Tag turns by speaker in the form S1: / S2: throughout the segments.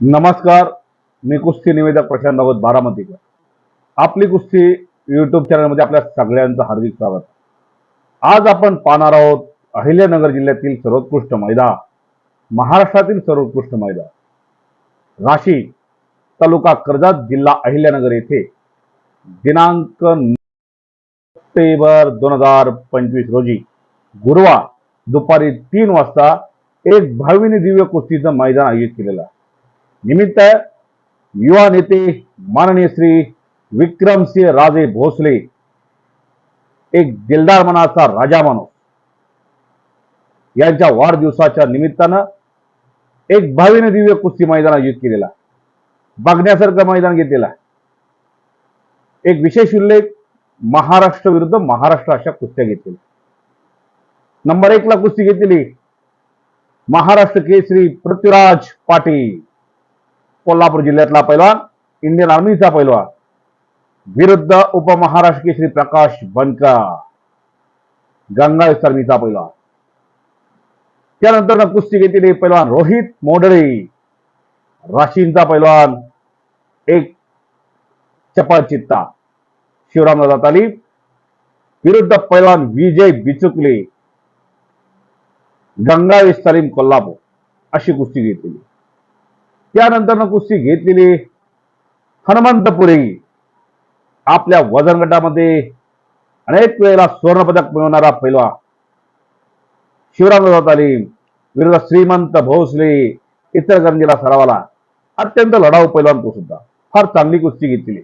S1: नमस्कार मी कुस्ती निवेदक प्रशांत रावत बारामतीकर. आपली कुस्ती युट्यूब चॅनलमध्ये आपल्या सगळ्यांचं हार्दिक स्वागत. आज आपण पाहणार आहोत अहिल्यानगर जिल्ह्यातील सर्वोत्कृष्ट मैदा महाराष्ट्रातील सर्वोत्कृष्ट मैदा राशी तालुका कर्जत जिल्हा अहिल्यानगर येथे दिनांक सप्टेंबर दोन हजार पंचवीस रोजी गुरुवार दुपारी तीन वाजता एक भाविनी दिव्य कुस्तीचं मैदान आयोजित केलेलं आहे. निमित्त युवा नेते माननीय श्री विक्रमसिंह राजे भोसले एक दिलदार मनाचा राजा माणूस यांच्या वाढदिवसाच्या निमित्तानं एक भावीने दिव्य कुस्ती मैदान आयोजित केलेला बघण्यासारखं मैदान घेतलेला एक विशेष उल्लेख महाराष्ट्र विरुद्ध महाराष्ट्र अशा कुस्त्या घेतलेल्या नंबर एकला कुस्ती घेतलेली महाराष्ट्र केसरी पृथ्वीराज पाटील कोल्हापूर जिल्ह्यातला पैलवान इंडियन आर्मीचा पैलवान. विरुद्ध उपमहाराष्ट्र केसरी प्रकाश बनका. गंगा आर्मीचा पैलवान. त्यानंतर कुस्ती घेतलेली पैलवान रोहित मोडळे राशींचा पैलवान एक चपळ चित्ता. शिवरामदादा तालीम विरुद्ध पैलवान विजय बिचुकले. गंगावेश तालीम कोल्हापूर. अशी कुस्ती घेतलेली त्यानंतर कुस्ती घेतलेली हनुमंतपुरी आपल्या वजन गटामध्ये अनेक वेळेला स्वर्णपदक मिळवणारा पहिला शिवराम तालीम विरुद्ध श्रीमंत भोसले इचलकरंजीला सरावाला. अत्यंत लढाऊ पैलवान तो सुद्धा. फार चांगली कुस्ती घेतलेली.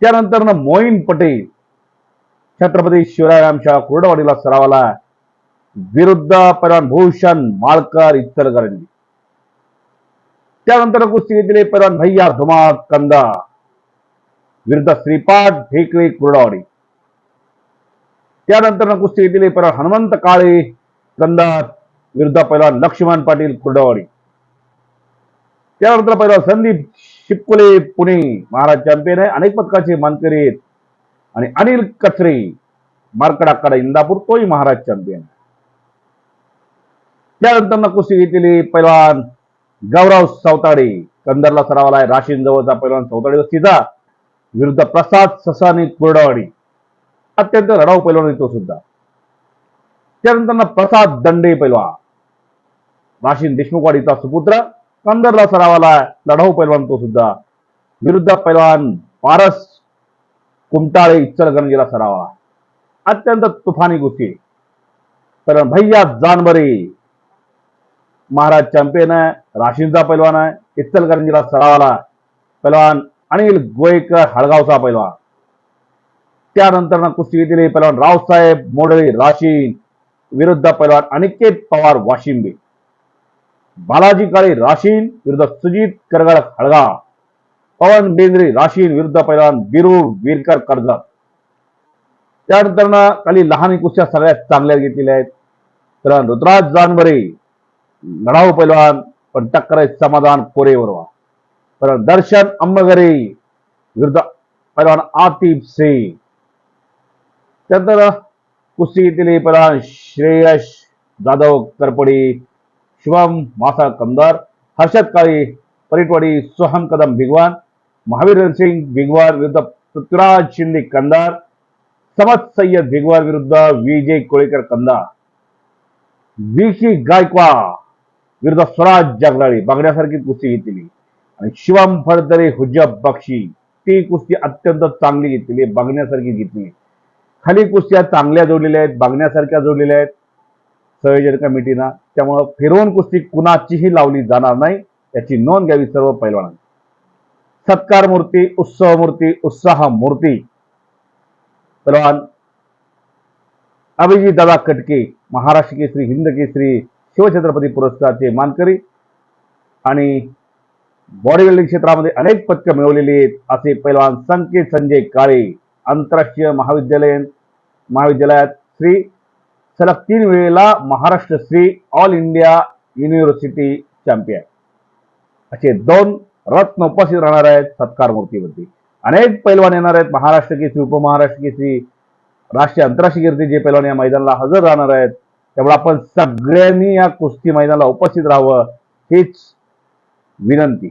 S1: त्यानंतर मोईन पटेल छत्रपती शिवराम शाळा कुर्डवाडीला सरावाला. विरुद्ध पैलवान भूषण माळकर गरंजी. त्यानंतर कुस्ती घेतलेले पैलवान भैया धुमाळ कंदा. विरुद्ध श्रीपाद ढेकळे कुर्डवाडी. त्यानंतर कुस्ती घेतलेले पैलवान हनुमंत काळे कंदार विरुद्ध पैलवान लक्ष्मण पाटील कुर्डवाडी. त्यानंतर पैलवान संदीप शिपकुले पुणे. महाराज चॅम्पियन आहे. अनेक पदकाचे मानकरी आहेत. आणि अनिल कचरे मार्कडाकडा इंदापूर तोही महाराज चॅम्पियन त्यानंतर कुस्ती घेतलेली पैलवान गौरव सावताडे कंदरला सरावाला आहे. राशीन जवळचा पैलवान सावताडे सीधा विरुद्ध प्रसाद ससानी कुर्डवाडी. अत्यंत लढाऊ पैलवान येतो तो सुद्धा. त्यानंतर प्रसाद दंडे पैलवान राशीन देशमुखवाडीचा सुपुत्र कंदरला सरावाला लढाऊ पैलवान तो सुद्धा. विरुद्ध पैलवान पारस कुमटाळे इचलगंजीला सरावा अत्यंत तुफानी गुस्ती तर भैया जानबरे महाराज चॅम्पियन आहे राशींचा पैलवान आहे इचलकरंजीला सरावाला पैलवान अनिल गोयकर हळगावचा पैलवान. त्यानंतर कुस्ती घेतलेली पैलवान रावसाहेब मोडळी राशीन विरुद्ध पैलवान अनिकेत पवार वाशिंबे. बालाजी काळे राशीन विरुद्ध सुजित करगड हळगाव. पवन बेंद्रे राशीन विरुद्ध पैलवान बिरूर वीरकर कर्जत. त्यानंतर खाली लहान कुस्त्या सगळ्यात चांगल्या घेतलेल्या आहेत. तर ऋतुराज जानवरे लढाऊ पैलवान पण टक्कर समाधान कोरे बरोबर दर्शन अंबगरे विरुद्ध पैलवान आतिफ सिंग. त्यानंतर कुस्तीतील घेतलेली पैलवान श्रेयश जाधव करपडी शिवम मासा कमदार हर्षद काळे परिटवाडी सोहम कदम भिगवान महावीर सिंग भिगवान विरुद्ध पृथ्वीराज शिंदे कंदार समत सय्यद भिगवान विरुद्ध विजय कोळेकर कंदार विकी गायकवा विरुद्ध स्वराज जगदाळे बघण्यासारखी कुस्ती घेतलेली आणि शिवम फडतरे हुजब बक्षी ती कुस्ती अत्यंत चांगली घेतलेली आहे, बघण्यासारखी घेतली. खाली कुस्त्या चांगल्या जोडलेल्या आहेत बघण्यासारख्या जोडलेल्या आहेत. संयोजन कमिटीनं त्यामुळं फिरवून कुस्ती कुणाचीही लावली जाणार नाही याची नोंद घ्यावी सर्व पैलवानांनी. सत्कार मूर्ती उत्सव मूर्ती उत्साह मूर्ती. पैलवान अभिजित दादा कटके महाराष्ट्र केसरी हिंद केसरी शिवछत्रपती पुरस्कारचे मानकरी आणि बॉडी बिल्डिंग क्षेत्रामध्ये अनेक पदकं मिळवलेली आहेत असे पैलवान संकेत संजय काळे आंतरराष्ट्रीय महाविद्यालय महाविद्यालयात श्री सलग तीन वेळेला Maharashtra Shri all India university champion. असे दोन रत्न उपस्थित राहणार आहेत सत्कार मूर्तीवरती. अनेक पैलवान येणार आहेत महाराष्ट्र केसरी उपमहाराष्ट्र केसरी राष्ट्रीय आंतरराष्ट्रीय कीर्ती जे पैलवान या मैदानाला हजर राहणार आहेत. त्यामुळे आपण सगळ्यांनी या कुस्ती मैदानाला उपस्थित राहावं हीच विनंती.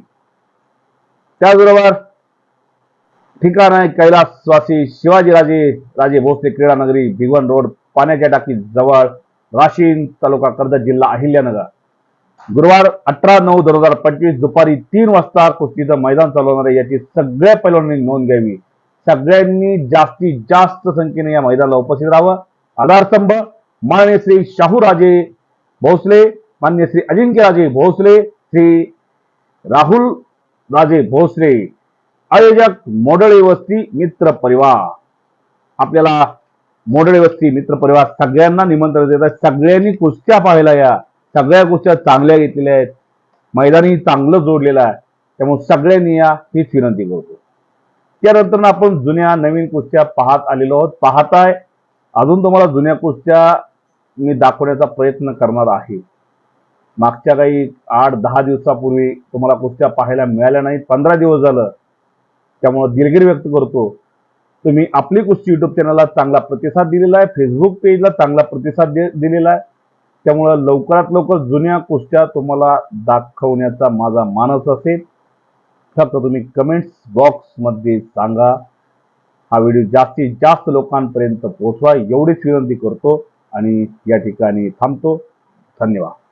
S1: त्याचबरोबर ठिकाण आहे कैलासवासी शिवाजीराजे राजे भोसले क्रीडा नगरी भिगवण रोड पाण्याच्या टाकी जवळ राशीन तालुका कर्जत जिल्हा अहिल्यानगर. गुरुवार अठरा नऊ दोन हजार पंचवीस दुपारी तीन वाजता कुस्तीचं मैदान चालवणार आहे याची सगळ्या पैलवानांनी नोंद घ्यावी. सगळ्यांनी जास्तीत जास्त संख्येने या मैदानाला उपस्थित राहावं. आधारस्तंभ माननीय श्री शाहूराजे भोसले मान्य श्री अजिंक्यराजे भोसले श्री राहुल राजे भोसले आयोजक मोडळे वस्ती मित्र परिवार. आपल्याला मोडळे वस्ती मित्र परिवार सगळ्यांना निमंत्रण देत आहे सगळ्यांनी कुस्त्या पाहायला या. सगळ्या कुस्त्या चांगल्या घेतलेल्या आहेत. मैदानी चांगलं जोडलेलं आहे. त्यामुळे सगळ्यांनी या हीच विनंती करतो. त्यानंतर आपण जुन्या नवीन कुस्त्या पाहत आलेलो आहोत. पाहताय अजून तुम्हाला जुन्या कुस्त्या मी दाखवण्याचा प्रयत्न करणार आहे. मागच्या काही आठ दहा दिवसापूर्वी तुम्हाला कुस्त्या पाहायला मिळाल्या नाही पंधरा दिवस झालं. त्यामुळं दिलगिरी व्यक्त करतो. तुम्ही आपली कुस्ती युट्यूब चॅनलला चांगला प्रतिसाद दिलेला आहे. फेसबुक पेजला चांगला प्रतिसाद दे- दिलेला आहे. त्यामुळं लवकरात लवकर जुन्या कुस्त्या तुम्हाला दाखवण्याचा माझा मानस असेल. फक्त तुम्ही कमेंट्स बॉक्समध्ये सांगा. हा व्हिडिओ जास्तीत जास्त लोकांपर्यंत पोहोचवा. एवढीच विनंती करतो आणि या ठिकाणी थांबतो. धन्यवाद.